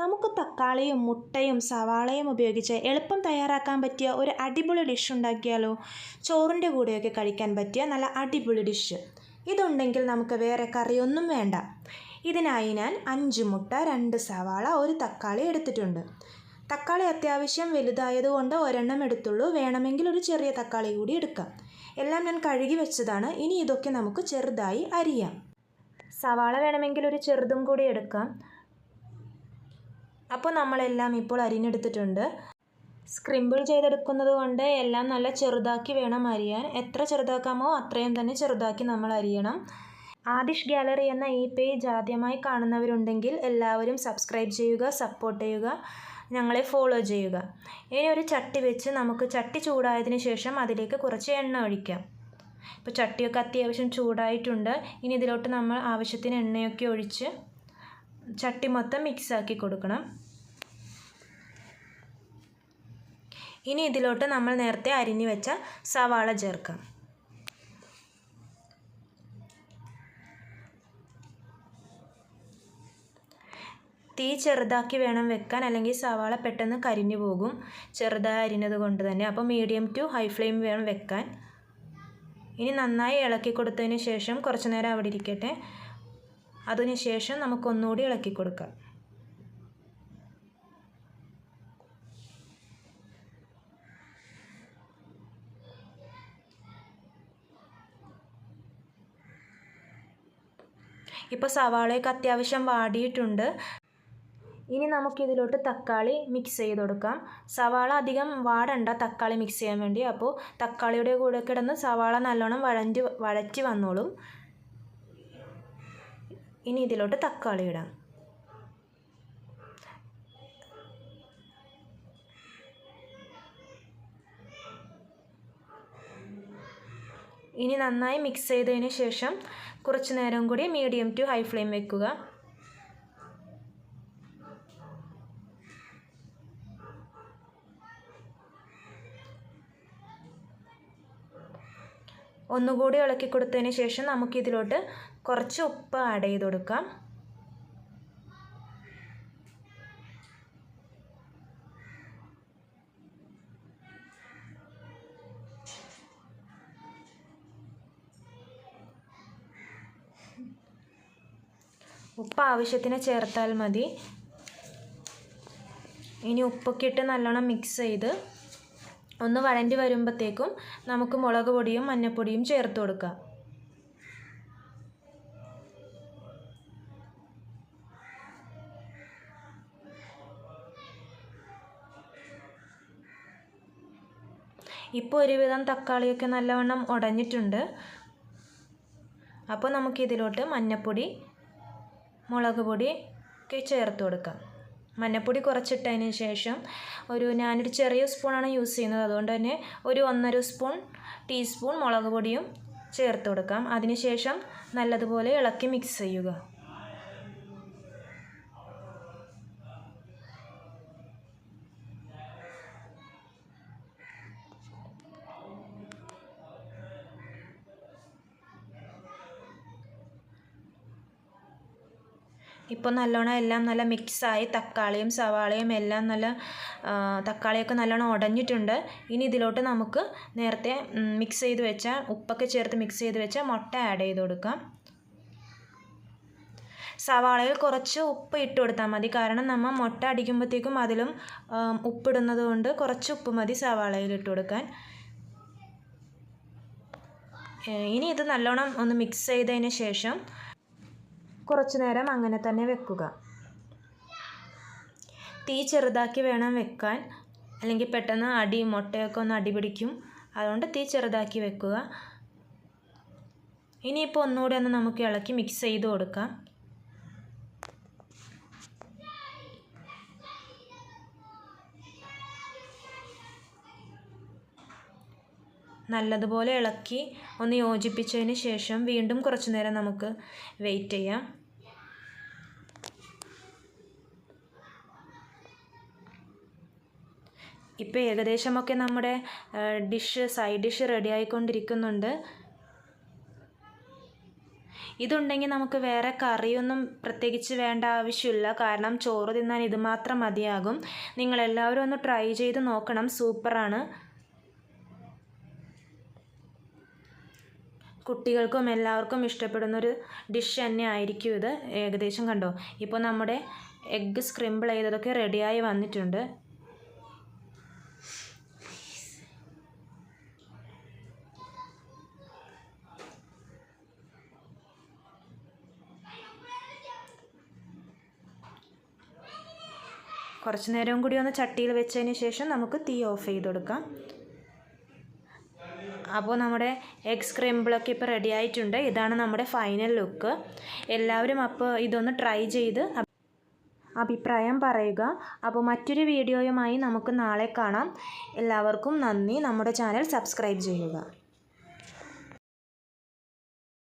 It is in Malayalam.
നമുക്ക് തക്കാളിയും മുട്ടയും സവാളയും ഉപയോഗിച്ച് എളുപ്പം തയ്യാറാക്കാൻ പറ്റിയ ഒരു അടിപൊളി ഡിഷ് ഉണ്ടാക്കിയാലോ? ചോറിന്റെ കൂടെയൊക്കെ കഴിക്കാൻ പറ്റിയ നല്ല അടിപൊളി ഡിഷ്. ഇതുണ്ടെങ്കിൽ നമുക്ക് വേറെ കറിയൊന്നും വേണ്ട. ഇതിനായി ഞാൻ അഞ്ച് മുട്ട രണ്ട് സവാള ഒരു തക്കാളി എടുത്തിട്ടുണ്ട്. തക്കാളി അത്യാവശ്യം വലുതായതുകൊണ്ട് ഒരെണ്ണം എടുത്തുള്ളൂ. വേണമെങ്കിൽ ഒരു ചെറിയ തക്കാളി കൂടി എടുക്കാം. എല്ലാം ഞാൻ കഴുകി വെച്ചതാണ്. ഇനി ഇതൊക്കെ നമുക്ക് ചെറുതായി അരിയാം. സവാള വേണമെങ്കിൽ ഒരു ചെറുതും കൂടി എടുക്കാം. അപ്പോൾ നമ്മളെല്ലാം ഇപ്പോൾ അരിഞ്ഞെടുത്തിട്ടുണ്ട്. സ്ക്രിമ്പിൾ ചെയ്തെടുക്കുന്നത് കൊണ്ട് എല്ലാം നല്ല ചെറുതാക്കി വേണം അരിയാൻ. എത്ര ചെറുതാക്കാമോ അത്രയും തന്നെ ചെറുതാക്കി നമ്മൾ അരിയണം. ആദിഷ് ഗാലറി എന്ന ഈ പേജ് ആദ്യമായി കാണുന്നവരുണ്ടെങ്കിൽ എല്ലാവരും സബ്സ്ക്രൈബ് ചെയ്യുക സപ്പോർട്ട് ചെയ്യുക ഞങ്ങളെ ഫോളോ ചെയ്യുക. ഇനി ഒരു ചട്ടി വെച്ച് നമുക്ക് ചട്ടി ചൂടായതിന് ശേഷം അതിലേക്ക് കുറച്ച് എണ്ണ ഒഴിക്കാം. ഇപ്പോൾ ചട്ടിയൊക്കെ അത്യാവശ്യം ചൂടായിട്ടുണ്ട്. ഇനി ഇതിലോട്ട് നമ്മൾ ആവശ്യത്തിന് എണ്ണയൊക്കെ ഒഴിച്ച് ചട്ടി മൊത്തം മിക്സാക്കി കൊടുക്കണം. ഇനി ഇതിലോട്ട് നമ്മൾ നേരത്തെ അരിഞ്ഞു വെച്ച സവാള ചേർക്കാം. തീ ചെറുതാക്കി വേണം വെക്കാൻ അല്ലെങ്കിൽ സവാള പെട്ടെന്ന് കരിഞ്ഞു പോകും. ചെറുതായി അരിഞ്ഞത് കൊണ്ട് തന്നെ. അപ്പോൾ മീഡിയം ടു ഹൈ ഫ്ലെയിം വേണം വെക്കാൻ. ഇനി നന്നായി ഇളക്കി കൊടുത്തതിന് ശേഷം കുറച്ച് നേരം അവിടെ ഇരിക്കട്ടെ. അതിന് ശേഷം നമുക്കൊന്നുകൂടി ഇളക്കി കൊടുക്കാം. ഇപ്പോൾ സവാളയൊക്കെ അത്യാവശ്യം വാടിയിട്ടുണ്ട്. ഇനി നമുക്കിതിലോട്ട് തക്കാളി മിക്സ് ചെയ്ത് കൊടുക്കാം. സവാള അധികം വാടണ്ട തക്കാളി മിക്സ് ചെയ്യാൻ വേണ്ടി. അപ്പോൾ തക്കാളിയുടെ കൂടെ കിടന്ന് സവാള നല്ലോണം വഴഞ്ഞ് വഴറ്റി വന്നോളും. ഇനി ഇതിലോട്ട് തക്കാളി ഇടാം. ഇനി നന്നായി മിക്സ് ചെയ്തതിന് ശേഷം കുറച്ച് നേരം കൂടി മീഡിയം ടു ഹൈ ഫ്ലെയിം വെക്കുക. ഒന്നുകൂടി ഇളക്കി കൊടുത്തതിന് ശേഷം നമുക്കിതിലോട്ട് കുറച്ച് ഉപ്പ് ആഡ് ചെയ്ത് കൊടുക്കാം. ഉപ്പ് ആവശ്യത്തിന് ചേർത്താൽ മതി. ഇനി ഉപ്പൊക്കെ ഇട്ട് നല്ലോണം മിക്സ് ചെയ്ത് ഒന്ന് വഴണ്ടി വരുമ്പോഴത്തേക്കും നമുക്ക് മുളക് പൊടിയും മഞ്ഞൾപ്പൊടിയും ചേർത്ത് കൊടുക്കാം. ഇപ്പോൾ ഒരുവിധം തക്കാളിയൊക്കെ നല്ലവണ്ണം ഉടഞ്ഞിട്ടുണ്ട്. അപ്പോൾ നമുക്കിതിലോട്ട് മഞ്ഞൾപ്പൊടി മുളക് പൊടി ഒക്കെ ചേർത്ത് കൊടുക്കാം. മഞ്ഞൾപ്പൊടി കുറച്ചിട്ടതിന് ശേഷം ഒരു ഞാനൊരു ചെറിയ സ്പൂണാണ് യൂസ് ചെയ്യുന്നത്. അതുകൊണ്ട് തന്നെ ഒരു ഒന്നര സ്പൂൺ ടീസ്പൂൺ മുളക് പൊടിയും ചേർത്ത് കൊടുക്കാം. അതിനുശേഷം നല്ലതുപോലെ ഇളക്കി മിക്സ് ചെയ്യുക. ഇപ്പോൾ നല്ലോണം എല്ലാം നല്ല മിക്സായി തക്കാളിയും സവാളയും എല്ലാം നല്ല തക്കാളിയൊക്കെ നല്ലോണം ഉടഞ്ഞിട്ടുണ്ട് ഇനി ഇതിലോട്ട് നമുക്ക് നേരത്തെ മിക്സ് ചെയ്ത് വെച്ച ഉപ്പൊക്കെ ചേർത്ത് മിക്സ് ചെയ്ത് വെച്ച മുട്ട ആഡ് ചെയ്ത് കൊടുക്കാം. സവാളയിൽ കുറച്ച് ഉപ്പ് ഇട്ട് കൊടുത്താൽ മതി. കാരണം നമ്മൾ മുട്ട അടിക്കുമ്പോഴത്തേക്കും അതിലും ഉപ്പിടുന്നത് കൊണ്ട് കുറച്ച് ഉപ്പ് മതി സവാളയിൽ ഇട്ട് കൊടുക്കാൻ. ഇനി ഇത് നല്ലോണം ഒന്ന് മിക്സ് ചെയ്തതിന് ശേഷം കുറച്ച് നേരം അങ്ങനെ തന്നെ വെക്കുക. തീ ചെറുതാക്കി വേണം വെക്കാൻ. അല്ലെങ്കിൽ പെട്ടെന്ന് അടി മുട്ടയൊക്കെ ഒന്ന് അടിപിടിക്കും അതുകൊണ്ട് തീ ചെറുതാക്കി വെക്കുക. ഇനിയിപ്പോൾ ഒന്നുകൂടി ഒന്ന് നമുക്ക് ഇളക്കി മിക്സ് ചെയ്ത് കൊടുക്കാം. നല്ലതുപോലെ ഇളക്കി ഒന്ന് യോജിപ്പിച്ചതിന് ശേഷം വീണ്ടും കുറച്ചു നേരം നമുക്ക് വെയിറ്റ് ചെയ്യാം. ഇപ്പോൾ ഏകദേശമൊക്കെ നമ്മുടെ ഡിഷ് സൈഡ് ഡിഷ് റെഡി ആയിക്കൊണ്ടിരിക്കുന്നുണ്ട്. ഇതുണ്ടെങ്കിൽ നമുക്ക് വേറെ കറിയൊന്നും പ്രത്യേകിച്ച് വേണ്ട ആവശ്യമില്ല. കാരണം ചോറ് തിന്നാൻ ഇത് മാത്രം മതിയാകും. നിങ്ങളെല്ലാവരും ഒന്ന് ട്രൈ ചെയ്ത് നോക്കണം. സൂപ്പറാണ്. കുട്ടികൾക്കും എല്ലാവർക്കും ഇഷ്ടപ്പെടുന്നൊരു ഡിഷ് തന്നെ ആയിരിക്കും ഇത്. ഏകദേശം കണ്ടോ? ഇപ്പോൾ നമ്മുടെ എഗ്ഗ് സ്ക്രിമ്പിൾ ചെയ്തതൊക്കെ റെഡിയായി വന്നിട്ടുണ്ട്. കുറച്ച് നേരം കൂടി ഒന്ന് ചട്ടിയിൽ വെച്ചതിന് ശേഷം നമുക്ക് തീ ഓഫ് ചെയ്ത് കൊടുക്കാം. അപ്പോൾ നമ്മുടെ എഗ് സ്ക്രിമ്പിളൊക്കെ ഇപ്പോൾ റെഡി ആയിട്ടുണ്ട്. ഇതാണ് നമ്മുടെ ഫൈനൽ ലുക്ക് എല്ലാവരും അപ്പോൾ ഇതൊന്ന് ട്രൈ ചെയ്ത് അഭിപ്രായം പറയുക. അപ്പോൾ മറ്റൊരു വീഡിയോയുമായി നമുക്ക് നാളെ കാണാം. എല്ലാവർക്കും നന്ദി. നമ്മുടെ ചാനൽ സബ്സ്ക്രൈബ് ചെയ്യുക.